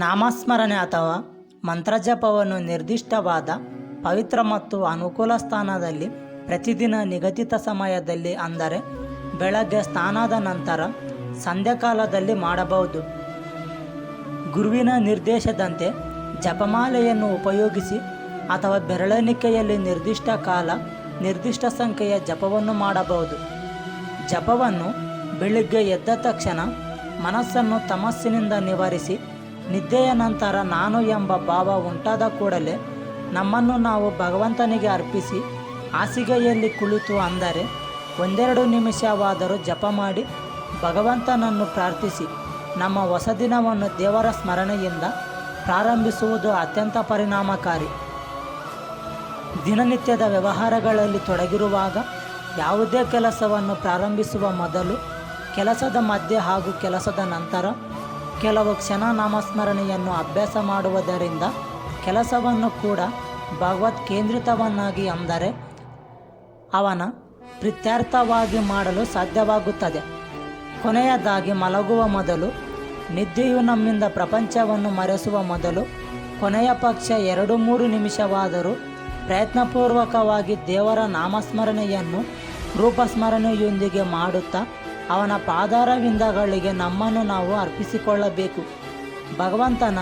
ನಾಮಸ್ಮರಣೆ ಅಥವಾ ಮಂತ್ರಜಪವನ್ನು ನಿರ್ದಿಷ್ಟವಾದ ಪವಿತ್ರ ಮತ್ತು ಅನುಕೂಲ ಸ್ಥಾನದಲ್ಲಿ ಪ್ರತಿದಿನ ನಿಗದಿತ ಸಮಯದಲ್ಲಿ ಅಂದರೆ ಬೆಳಗ್ಗೆ ಸ್ನಾನದ ನಂತರ ಸಂಧ್ಯಾಕಾಲದಲ್ಲಿ ಮಾಡಬಹುದು. ಗುರುವಿನ ನಿರ್ದೇಶದಂತೆ ಜಪಮಾಲೆಯನ್ನು ಉಪಯೋಗಿಸಿ ಅಥವಾ ಬೆರಳೆಣಿಕೆಯಲ್ಲಿ ನಿರ್ದಿಷ್ಟ ಕಾಲ, ನಿರ್ದಿಷ್ಟ ಸಂಖ್ಯೆಯ ಜಪವನ್ನು ಮಾಡಬಹುದು. ಜಪವನ್ನು ಬೆಳಿಗ್ಗೆ ಎದ್ದ ತಕ್ಷಣ ಮನಸ್ಸನ್ನು ತಮಸ್ಸಿನಿಂದ ನಿವಾರಿಸಿ ನಿದ್ದೆಯ ನಂತರ ನಾನು ಎಂಬ ಭಾವ ಉಂಟಾದ ಕೂಡಲೇ ನಮ್ಮನ್ನು ನಾವು ಭಗವಂತನಿಗೆ ಅರ್ಪಿಸಿ ಹಾಸಿಗೆಯಲ್ಲಿ ಕುಳಿತು ಅಂದರೆ ಒಂದೆರಡು ನಿಮಿಷವಾದರೂ ಜಪ ಮಾಡಿ ಭಗವಂತನನ್ನು ಪ್ರಾರ್ಥಿಸಿ ನಮ್ಮ ಹೊಸ ದಿನವನ್ನು ದೇವರ ಸ್ಮರಣೆಯಿಂದ ಪ್ರಾರಂಭಿಸುವುದು ಅತ್ಯಂತ ಪರಿಣಾಮಕಾರಿ. ದಿನನಿತ್ಯದ ವ್ಯವಹಾರಗಳಲ್ಲಿ ತೊಡಗಿರುವಾಗ ಯಾವುದೇ ಕೆಲಸವನ್ನು ಪ್ರಾರಂಭಿಸುವ ಮೊದಲು ಕೆಲಸದ ಮಧ್ಯೆ ಹಾಗೂ ಕೆಲಸದ ನಂತರ ಕೆಲವು ಕ್ಷಣ ನಾಮಸ್ಮರಣೆಯನ್ನು ಅಭ್ಯಾಸ ಮಾಡುವುದರಿಂದ ಕೆಲಸವನ್ನು ಕೂಡ ಭಗವತ್ ಕೇಂದ್ರಿತವನ್ನಾಗಿ ಅಂದರೆ ಅವನ ಪ್ರೀತ್ಯರ್ಥವಾಗಿ ಮಾಡಲು ಸಾಧ್ಯವಾಗುತ್ತದೆ. ಕೊನೆಯದಾಗಿ ಮಲಗುವ ಮೊದಲು, ನಿದ್ದೆಯು ನಮ್ಮಿಂದ ಪ್ರಪಂಚವನ್ನು ಮರೆಸುವ ಮೊದಲು, ಕೊನೆಯ ಪಕ್ಷ ಎರಡು ಮೂರು ನಿಮಿಷವಾದರೂ ಪ್ರಯತ್ನಪೂರ್ವಕವಾಗಿ ದೇವರ ನಾಮಸ್ಮರಣೆಯನ್ನು ರೂಪಸ್ಮರಣೆಯೊಂದಿಗೆ ಮಾಡುತ್ತಾ ಅವನ ಪಾದಾರವಿಂದಗಳಿಗೆ ನಮ್ಮನ್ನು ನಾವು ಅರ್ಪಿಸಿಕೊಳ್ಳಬೇಕು. ಭಗವಂತನ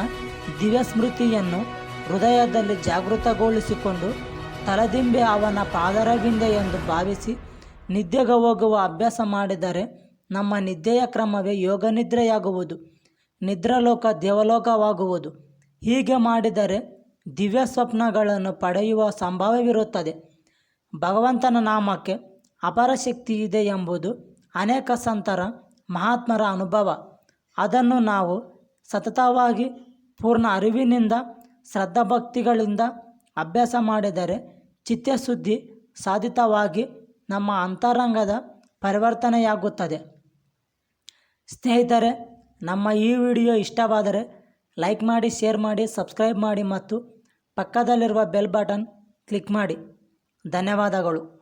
ದಿವ್ಯ ಸ್ಮೃತಿಯನ್ನು ಹೃದಯದಲ್ಲಿ ಜಾಗೃತಗೊಳಿಸಿಕೊಂಡು ತಲೆದಿಂಬೆ ಅವನ ಪಾದರವಿಂದ ಎಂದು ಭಾವಿಸಿ ನಿದ್ದೆಗೆ ಹೋಗುವ ಅಭ್ಯಾಸ ಮಾಡಿದರೆ ನಮ್ಮ ನಿದ್ದೆಯ ಕ್ರಮವೇ ಯೋಗ ನಿದ್ರೆಯಾಗುವುದು, ನಿದ್ರಾಲೋಕ ದೇವಲೋಕವಾಗುವುದು. ಹೀಗೆ ಮಾಡಿದರೆ ದಿವ್ಯ ಸ್ವಪ್ನಗಳನ್ನು ಪಡೆಯುವ ಸಂಭವವಿರುತ್ತದೆ. ಭಗವಂತನ ನಾಮಕ್ಕೆ ಅಪಾರ ಶಕ್ತಿ ಇದೆ ಎಂಬುದು ಅನೇಕ ಸಂತರ ಮಹಾತ್ಮರ ಅನುಭವ. ಅದನ್ನು ನಾವು ಸತತವಾಗಿ ಪೂರ್ಣ ಅರಿವಿನಿಂದ, ಶ್ರದ್ಧಾಭಕ್ತಿಗಳಿಂದ ಅಭ್ಯಾಸ ಮಾಡಿದರೆ ಚಿತ್ತಶುದ್ಧಿ ಸಾಧಿತವಾಗಿ ನಮ್ಮ ಅಂತರಂಗದ ಪರಿವರ್ತನೆಯಾಗುತ್ತದೆ. ಸ್ನೇಹಿತರೆ, ನಮ್ಮ ಈ ವಿಡಿಯೋ ಇಷ್ಟವಾದರೆ ಲೈಕ್ ಮಾಡಿ, ಶೇರ್ ಮಾಡಿ, ಸಬ್ಸ್ಕ್ರೈಬ್ ಮಾಡಿ ಮತ್ತು ಪಕ್ಕದಲ್ಲಿರುವ ಬೆಲ್ ಬಟನ್ ಕ್ಲಿಕ್ ಮಾಡಿ. ಧನ್ಯವಾದಗಳು.